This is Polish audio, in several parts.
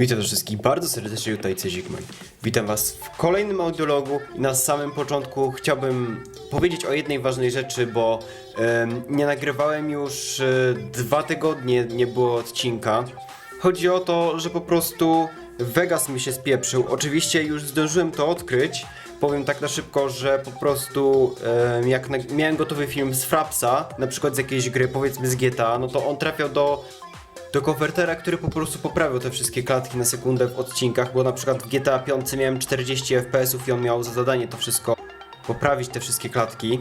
Witam wszystkich bardzo serdecznie, tutaj Cezikman. Witam Was w kolejnym audiologu i na samym początku chciałbym powiedzieć o jednej ważnej rzeczy, bo nie nagrywałem już e, dwa tygodnie, nie było odcinka. Chodzi o to, że po prostu Vegas mi się spieprzył. Oczywiście już zdążyłem to odkryć. Powiem tak na szybko, że po prostu jak miałem gotowy film z Frapsa, na przykład z jakiejś gry, powiedzmy z GTA, no to on trafiał do do konwertera, który po prostu poprawił te wszystkie klatki na sekundę w odcinkach, bo na przykład w GTA 5 miałem 40 FPS-ów i on miał za zadanie to wszystko poprawić te wszystkie klatki.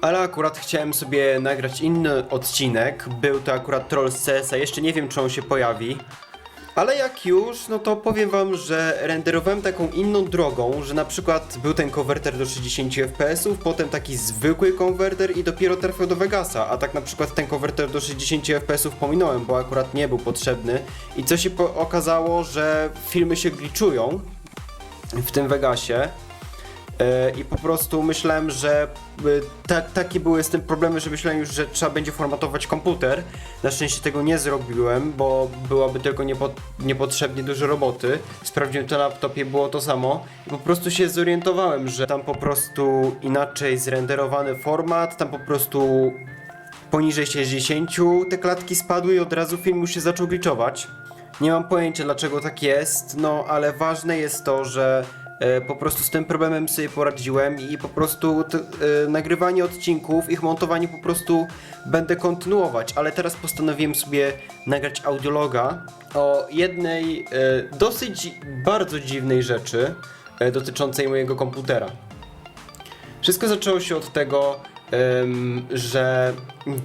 Ale akurat chciałem sobie nagrać inny odcinek. Był to akurat troll CS-a. Jeszcze nie wiem, czy on się pojawi. Ale jak już, no to powiem wam, że renderowałem taką inną drogą, że na przykład był ten konwerter do 60 fps, potem taki zwykły konwerter i dopiero trafiał do Vegasa, a tak na przykład ten konwerter do 60 fps pominąłem, bo akurat nie był potrzebny i co się okazało, że filmy się gliczują w tym Vegasie. E, I po prostu myślałem, że e, ta, takie były z tym problemy, że myślałem już, że trzeba będzie formatować komputer. Na szczęście tego nie zrobiłem, bo byłoby tylko niepo, niepotrzebnie dużo roboty. Sprawdziłem to na laptopie, było to samo. I po prostu się zorientowałem, że tam po prostu inaczej zrenderowany format, tam po prostu poniżej 60 te klatki spadły i od razu film już się zaczął glitchować. Nie mam pojęcia dlaczego tak jest, no ale ważne jest to, że po prostu z tym problemem sobie poradziłem i po prostu t, e, nagrywanie odcinków, ich montowanie po prostu będę kontynuować, ale teraz postanowiłem sobie nagrać audiologa o jednej e, dosyć bardzo dziwnej rzeczy e, dotyczącej mojego komputera. Wszystko zaczęło się od tego, em, że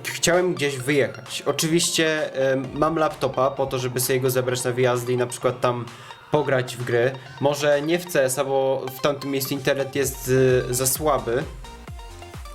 chciałem gdzieś wyjechać. Oczywiście em, mam laptopa po to, żeby sobie go zabrać na wyjazdy i na przykład tam pograć w gry. Może nie w CS-a, bo w tamtym miejscu internet jest y, za słaby.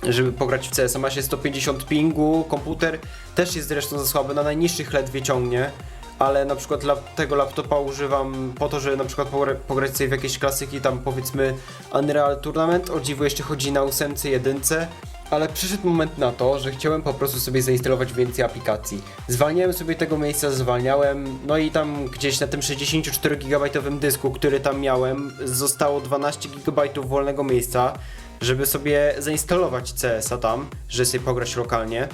Żeby pograć w CS, ma się 150 pingu, komputer też jest zresztą za słaby, na najniższych ledwie ciągnie, ale na przykład lap, tego laptopa używam po to, żeby na przykład pogra- pograć sobie w jakieś klasyki, tam powiedzmy Unreal Tournament, o dziwo jeszcze chodzi na ósemce, jedynce, ale przyszedł moment na to, że chciałem po prostu sobie zainstalować więcej aplikacji. Zwalniałem sobie tego miejsca, zwalniałem, no i tam gdzieś na tym 64 GB dysku, który tam miałem, zostało 12 GB wolnego miejsca, żeby sobie zainstalować CS-a tam, żeby sobie pograć lokalnie.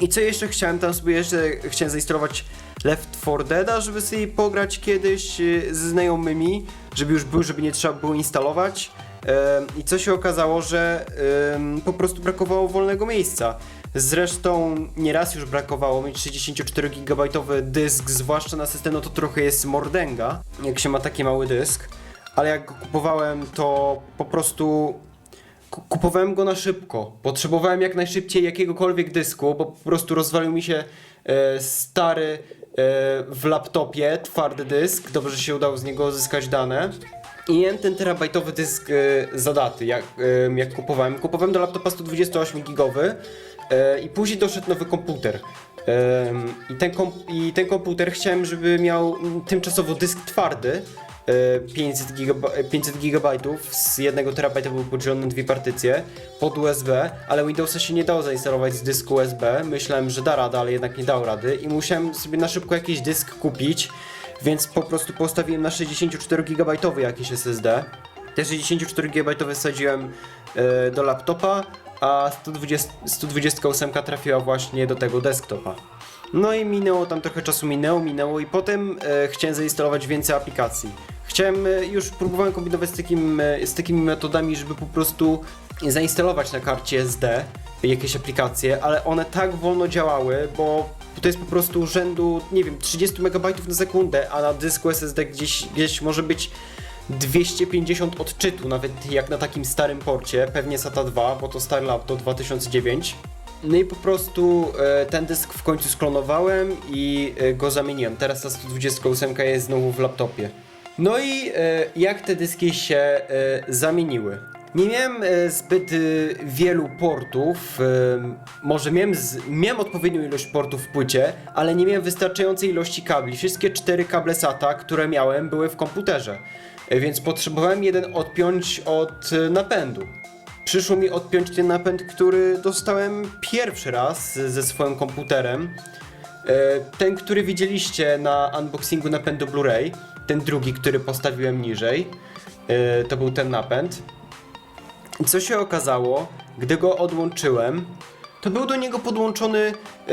I co jeszcze chciałem tam sobie jeszcze, chciałem zainstalować Left 4 Deada, żeby sobie pograć kiedyś y, ze znajomymi, żeby już był, żeby nie trzeba było instalować. I co się okazało, że po prostu brakowało wolnego miejsca. Zresztą nieraz już brakowało mieć 64 GB dysk, zwłaszcza na system, no to trochę jest mordęga, jak się ma taki mały dysk. Ale jak go kupowałem, to po prostu Ku- Kupowałem go na szybko. Potrzebowałem jak najszybciej jakiegokolwiek dysku, bo po prostu rozwalił mi się e, stary e, w laptopie twardy dysk. Dobrze się udało z niego uzyskać dane. Miałem ten terabajtowy dysk e, za daty, jak, jak kupowałem. Kupowałem do laptopa 128 gigowy e, i później doszedł nowy komputer. I ten, I ten komputer chciałem, żeby miał tymczasowo dysk twardy, e, 500, gigaba 500 gigabajtów z 1 terabajta był podzielony na dwie partycje pod USB, ale Windowsa się nie dało zainstalować z dysku USB. Myślałem, że da radę, ale jednak nie dał rady i musiałem sobie na szybko jakiś dysk kupić, więc po prostu postawiłem na 64 gigabajtowy jakiś SSD. Te 64 GB wsadziłem e, do laptopa, a 120, 128 trafiła właśnie do tego desktopa. No i minęło tam trochę czasu, minęło, minęło i potem e, chciałem zainstalować więcej aplikacji. Chciałem, e, już próbowałem kombinować z, takim, e, z takimi metodami, żeby po prostu zainstalować na karcie SD jakieś aplikacje, ale one tak wolno działały, bo to jest po prostu rzędu, nie wiem, 30 MB na sekundę, a na dysku SSD gdzieś, gdzieś może być 250 odczytu, nawet jak na takim starym porcie, pewnie SATA 2, bo to stary laptop 2009. No i po prostu e, ten dysk w końcu sklonowałem i e, go zamieniłem. Teraz ta 128 jest znowu w laptopie. No i e, jak te dyski się zamieniły? Nie miałem e, zbyt e, wielu portów, e, może miałem, z, miałem odpowiednią ilość portów w płycie, ale nie miałem wystarczającej ilości kabli. Wszystkie cztery kable SATA, które miałem, były w komputerze, więc potrzebowałem jeden odpiąć od napędu. Przyszło mi odpiąć ten napęd, który dostałem pierwszy raz ze swoim komputerem. Ten, który widzieliście na unboxingu napędu Blu-ray. ten drugi, który postawiłem niżej. To był ten napęd. Co się okazało, gdy go odłączyłem, to był do niego podłączony e,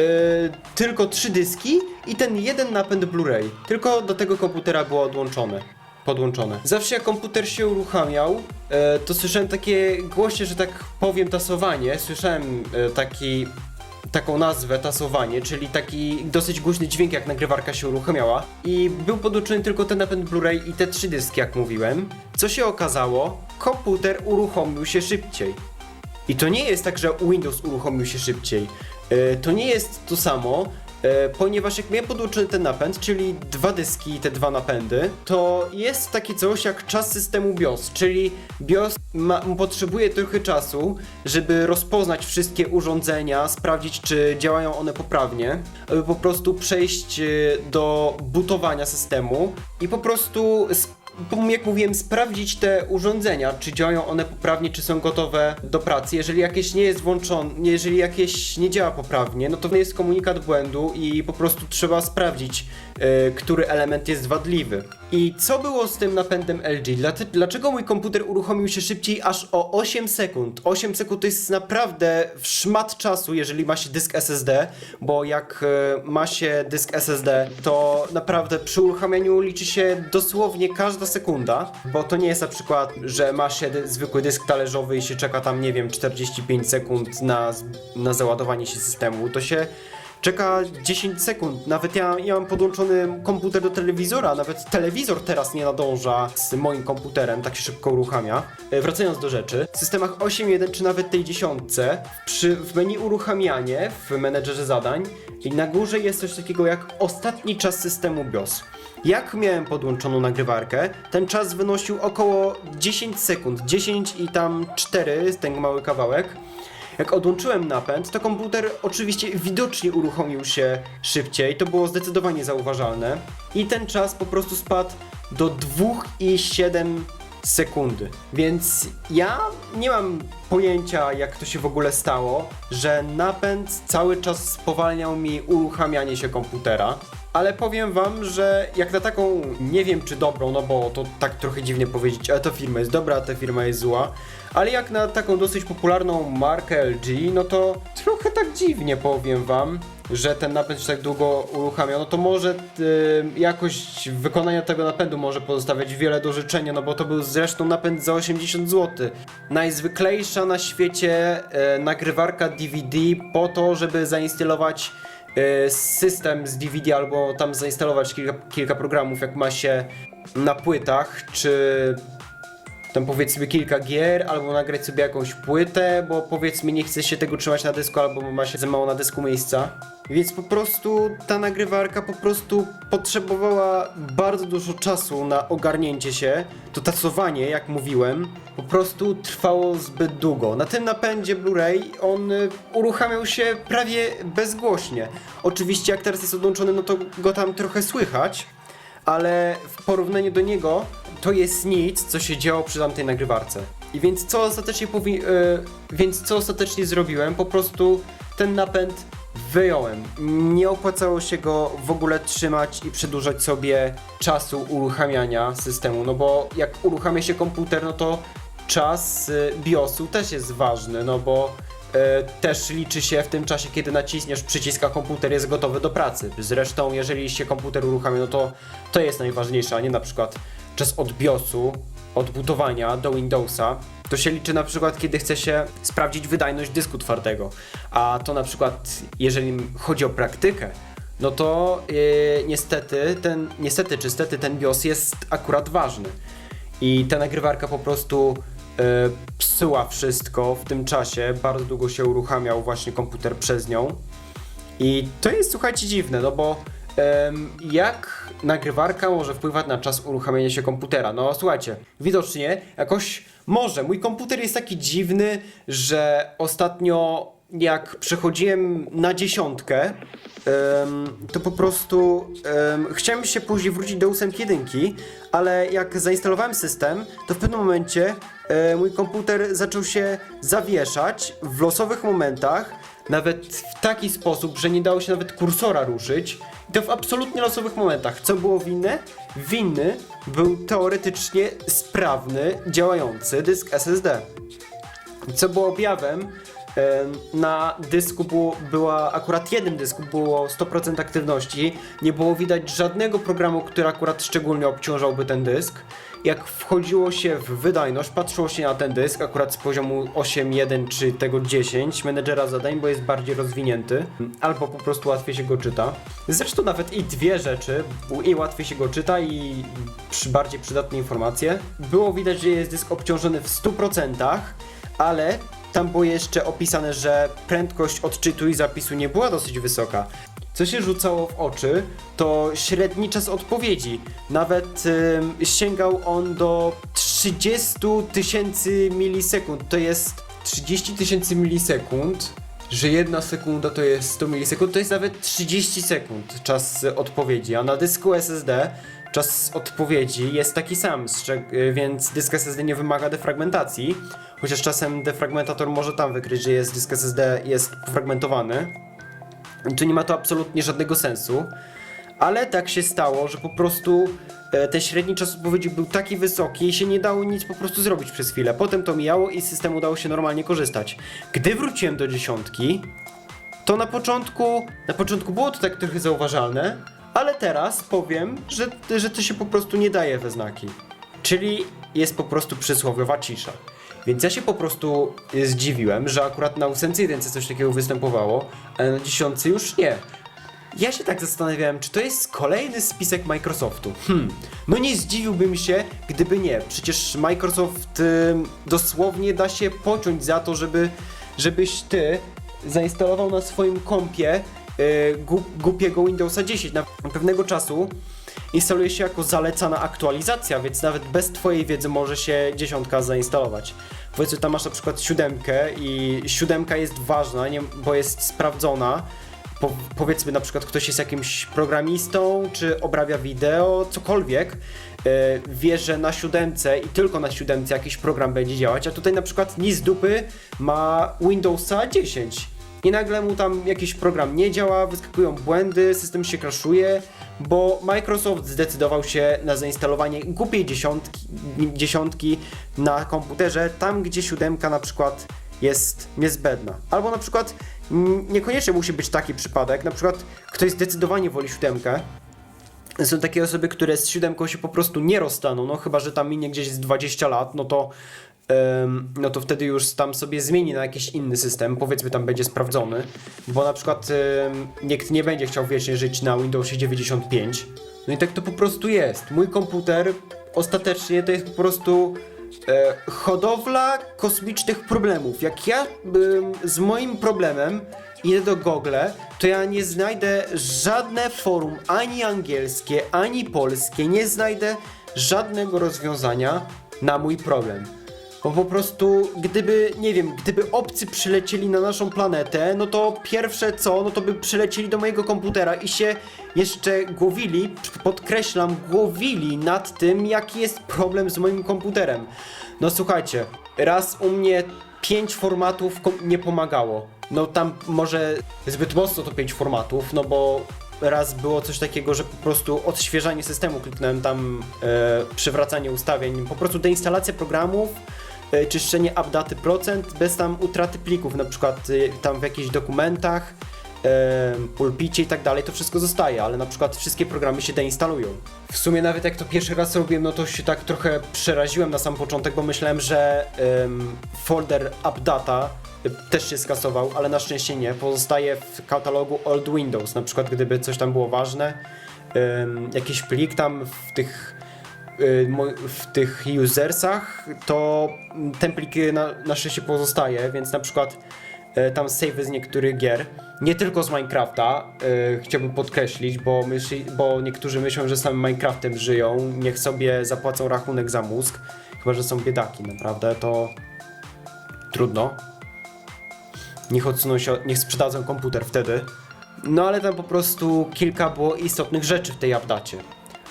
tylko trzy dyski i ten jeden napęd Blu-ray. Tylko do tego komputera było odłączone. Podłączone. Zawsze jak komputer się uruchamiał, e, to słyszałem takie głośne, że tak powiem, tasowanie. Słyszałem e, taki taką nazwę, tasowanie, czyli taki dosyć głośny dźwięk, jak nagrywarka się uruchamiała. I był podłączony tylko ten napęd Blu-ray i te trzy dyski, jak mówiłem. Co się okazało? Komputer uruchomił się szybciej. I to nie jest tak, że Windows uruchomił się szybciej. E, To nie jest to samo, e, ponieważ jak miałem podłączony ten napęd, czyli dwa dyski i te dwa napędy, to jest takie coś jak czas systemu BIOS, czyli BIOS ma, potrzebuje trochę czasu, żeby rozpoznać wszystkie urządzenia, sprawdzić czy działają one poprawnie, aby po prostu przejść e, do butowania systemu i po prostu jak mówiłem, sprawdzić te urządzenia, czy działają one poprawnie, czy są gotowe do pracy. Jeżeli jakieś nie jest włączone, jeżeli jakieś nie działa poprawnie, no to jest komunikat błędu i po prostu trzeba sprawdzić, e, który element jest wadliwy. I co było z tym napędem LG? Dlaczego mój komputer uruchomił się szybciej aż o 8 sekund? 8 sekund to jest naprawdę szmat czasu, jeżeli ma się dysk SSD, bo jak e, ma się dysk SSD, to naprawdę przy uruchamianiu liczy się dosłownie każda sekunda, bo to nie jest na przykład, że ma się dy- zwykły dysk talerzowy i się czeka tam, nie wiem, 45 sekund na, na załadowanie się systemu. To się czeka 10 sekund. Nawet ja, ja mam podłączony komputer do telewizora, nawet telewizor teraz nie nadąża z moim komputerem, tak się szybko uruchamia. E, Wracając do rzeczy, w systemach 8.1 czy nawet tej dziesiątce, przy, w menu uruchamianie w menedżerze zadań i na górze jest coś takiego jak ostatni czas systemu BIOS. Jak miałem podłączoną nagrywarkę, ten czas wynosił około 10 sekund, 10 i tam 4, ten mały kawałek. Jak odłączyłem napęd, to komputer oczywiście widocznie uruchomił się szybciej, to było zdecydowanie zauważalne i ten czas po prostu spadł do 2,7 sekundy. Więc ja nie mam pojęcia, jak to się w ogóle stało, że napęd cały czas spowalniał mi uruchamianie się komputera. Ale powiem wam, że jak na taką, nie wiem czy dobrą, no bo to tak trochę dziwnie powiedzieć, a ta firma jest dobra, a ta firma jest zła, ale jak na taką dosyć popularną markę LG, no to trochę tak dziwnie powiem wam, że ten napęd się tak długo uruchamia, no to może y, jakość wykonania tego napędu może pozostawiać wiele do życzenia, no bo to był zresztą napęd za 80 zł. Najzwyklejsza na świecie y, nagrywarka DVD po to, żeby zainstalować system z DVD albo tam zainstalować kilka, kilka programów, jak ma się na płytach, czy tam powiedzmy kilka gier, albo nagrać sobie jakąś płytę, bo powiedzmy nie chce się tego trzymać na dysku, albo ma się za mało na dysku miejsca. Więc po prostu ta nagrywarka po prostu potrzebowała bardzo dużo czasu na ogarnięcie się. To tasowanie, jak mówiłem, po prostu trwało zbyt długo. Na tym napędzie Blu-ray on y, uruchamiał się prawie bezgłośnie. Oczywiście jak teraz jest odłączony, no to go tam trochę słychać, ale w porównaniu do niego to jest nic, co się działo przy tamtej nagrywarce. I więc co ostatecznie powi- e, więc co ostatecznie zrobiłem? Po prostu ten napęd wyjąłem. Nie opłacało się go w ogóle trzymać i przedłużać sobie czasu uruchamiania systemu, no bo jak uruchamia się komputer, no to czas y, BIOSu też jest ważny, no bo też liczy się w tym czasie, kiedy naciśniesz przycisk, a komputer jest gotowy do pracy. Zresztą, jeżeli się komputer uruchamia, no to to jest najważniejsze, a nie na przykład czas od BIOSu, od budowania do Windowsa. To się liczy na przykład, kiedy chce się sprawdzić wydajność dysku twardego. A to na przykład, jeżeli chodzi o praktykę, no to yy, niestety, ten, niestety czy stety ten BIOS jest akurat ważny. I ta nagrywarka po prostu e, psuła wszystko w tym czasie. Bardzo długo się uruchamiał właśnie komputer przez nią. I to jest słuchajcie dziwne, no bo jak nagrywarka może wpływać na czas uruchamiania się komputera? No słuchajcie, widocznie jakoś może. Mój komputer jest taki dziwny, że ostatnio jak przechodziłem na dziesiątkę, to po prostu em, chciałem się później wrócić do ósemki jedynki, ale jak zainstalowałem system, to w pewnym momencie e, mój komputer zaczął się zawieszać w losowych momentach, nawet w taki sposób, że nie dało się nawet kursora ruszyć I to w absolutnie losowych momentach. Co było winne? Winny był teoretycznie sprawny, działający dysk SSD. Co było objawem? Na dysku było, była akurat jednym dysku było 100% aktywności. Nie było widać żadnego programu, który akurat szczególnie obciążałby ten dysk. Jak wchodziło się w wydajność, patrzyło się na ten dysk, akurat z poziomu 8.1 czy tego 10 menedżera zadań, bo jest bardziej rozwinięty, albo po prostu łatwiej się go czyta. Zresztą nawet i dwie rzeczy, i łatwiej się go czyta i przy bardziej przydatne informacje. Było widać, że jest dysk obciążony w 100%, ale tam było jeszcze opisane, że prędkość odczytu i zapisu nie była dosyć wysoka. Co się rzucało w oczy, to średni czas odpowiedzi. Nawet ym, sięgał on do 30 tysięcy milisekund. To jest 30 tysięcy milisekund. Że jedna sekunda to jest 100 milisekund, to jest nawet 30 sekund czas odpowiedzi, a na dysku SSD czas odpowiedzi jest taki sam, y, więc dysk SSD nie wymaga defragmentacji, chociaż czasem defragmentator może tam wykryć, że jest dysk SSD jest pofragmentowany. Czy nie ma to absolutnie żadnego sensu, ale tak się stało, że po prostu e, ten średni czas odpowiedzi był taki wysoki i się nie dało nic po prostu zrobić przez chwilę. Potem to mijało i z systemu udało się normalnie korzystać. Gdy wróciłem do dziesiątki, to na początku, na początku było to tak trochę zauważalne, ale teraz powiem, że, że to się po prostu nie daje we znaki. Czyli jest po prostu przysłowiowa cisza. Więc ja się po prostu e, zdziwiłem, że akurat na 8 jedynce coś takiego występowało, ale na 10 już nie. Ja się tak zastanawiałem, czy to jest kolejny spisek Microsoftu. Hmm, no nie zdziwiłbym się, gdyby nie. Przecież Microsoft ym, dosłownie da się pociąć za to, żeby, żebyś ty zainstalował na swoim kompie y, głupiego Windowsa 10. Na pewnego czasu instaluje się jako zalecana aktualizacja, więc nawet bez twojej wiedzy może się dziesiątka zainstalować. Powiedzmy, tam masz na przykład siódemkę i siódemka jest ważna, nie, bo jest sprawdzona. Po, powiedzmy na przykład ktoś jest jakimś programistą, czy obrabia wideo, cokolwiek, e, wie, że na siódemce i tylko na siódemce jakiś program będzie działać, a tutaj na przykład nic dupy ma Windowsa 10 i nagle mu tam jakiś program nie działa, wyskakują błędy, system się crashuje, bo Microsoft zdecydował się na zainstalowanie głupiej dziesiątki, dziesiątki na komputerze, tam gdzie siódemka na przykład jest niezbędna. Albo na przykład niekoniecznie musi być taki przypadek, na przykład ktoś zdecydowanie woli siódemkę, są takie osoby, które z siódemką się po prostu nie rozstaną, no chyba, że tam minie gdzieś z 20 lat, no to no to wtedy już tam sobie zmieni na jakiś inny system, powiedzmy tam będzie sprawdzony, bo na przykład nikt nie będzie chciał wiecznie żyć na Windowsie 95. No i tak to po prostu jest. Mój komputer ostatecznie to jest po prostu e, hodowla kosmicznych problemów. Jak ja em, z moim problemem idę do Google, to ja nie znajdę żadne forum, ani angielskie, ani polskie, nie znajdę żadnego rozwiązania na mój problem. Bo po prostu, gdyby, nie wiem, gdyby obcy przylecieli na naszą planetę, no to pierwsze co, no to by przylecieli do mojego komputera i się jeszcze głowili, podkreślam, głowili nad tym, jaki jest problem z moim komputerem. No słuchajcie, raz u mnie pięć formatów nie pomagało. No tam może zbyt mocno to pięć formatów, no bo raz było coś takiego, że po prostu odświeżanie systemu kliknąłem tam e, przywracanie ustawień, po prostu deinstalacja programów, e, czyszczenie updaty procent bez tam utraty plików, na przykład e, tam w jakichś dokumentach, e, pulpicie i tak dalej, to wszystko zostaje, ale na przykład wszystkie programy się deinstalują. W sumie nawet jak to pierwszy raz robiłem, no to się tak trochę przeraziłem na sam początek, bo myślałem, że folder updata też się skasował, ale na szczęście nie. Pozostaje w katalogu Old Windows, na przykład gdyby coś tam było ważne, jakiś plik tam w tych y, w tych usersach, to ten plik na, na szczęście pozostaje, więc na przykład e, tam save z niektórych gier, nie tylko z Minecrafta, e, chciałbym podkreślić, bo, myśli, bo niektórzy myślą, że samym Minecraftem żyją, niech sobie zapłacą rachunek za mózg, chyba, że są biedaki, naprawdę, to trudno. Niech odsuną się, niech sprzedadzą komputer wtedy. No ale tam po prostu kilka było istotnych rzeczy w tej updacie.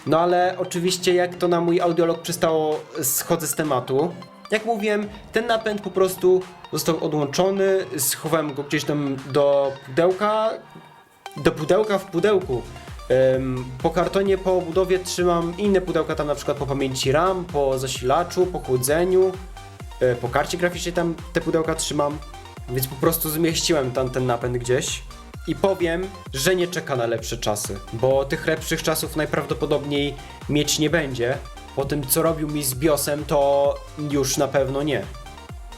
No ale oczywiście jak to na mój audiolog przystało, schodzę z tematu. Jak mówiłem, ten napęd po prostu został odłączony, schowałem go gdzieś tam do pudełka, do pudełka w pudełku. Ym, po kartonie po obudowie trzymam inne pudełka, tam na przykład po pamięci RAM, po zasilaczu, po chłodzeniu, y, po karcie graficznej tam te pudełka trzymam, więc po prostu zmieściłem tam ten napęd gdzieś. I powiem, że nie czeka na lepsze czasy, bo tych lepszych czasów najprawdopodobniej mieć nie będzie. Po tym, co robił mi z BIOSem, to już na pewno nie.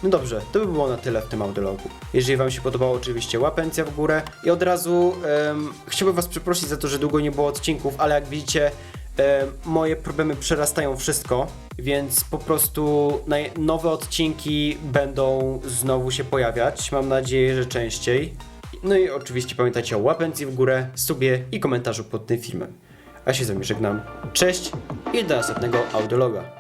No dobrze, to by było na tyle w tym audiologu. Jeżeli Wam się podobało, oczywiście łapencja w górę i od razu em, chciałbym Was przeprosić za to, że długo nie było odcinków, ale jak widzicie, moje problemy przerastają wszystko, więc po prostu nowe odcinki będą znowu się pojawiać. Mam nadzieję, że częściej. No i oczywiście pamiętajcie o łapencji w górę, subie i komentarzu pod tym filmem. A się z Wami żegnam. Cześć i do następnego audiologa.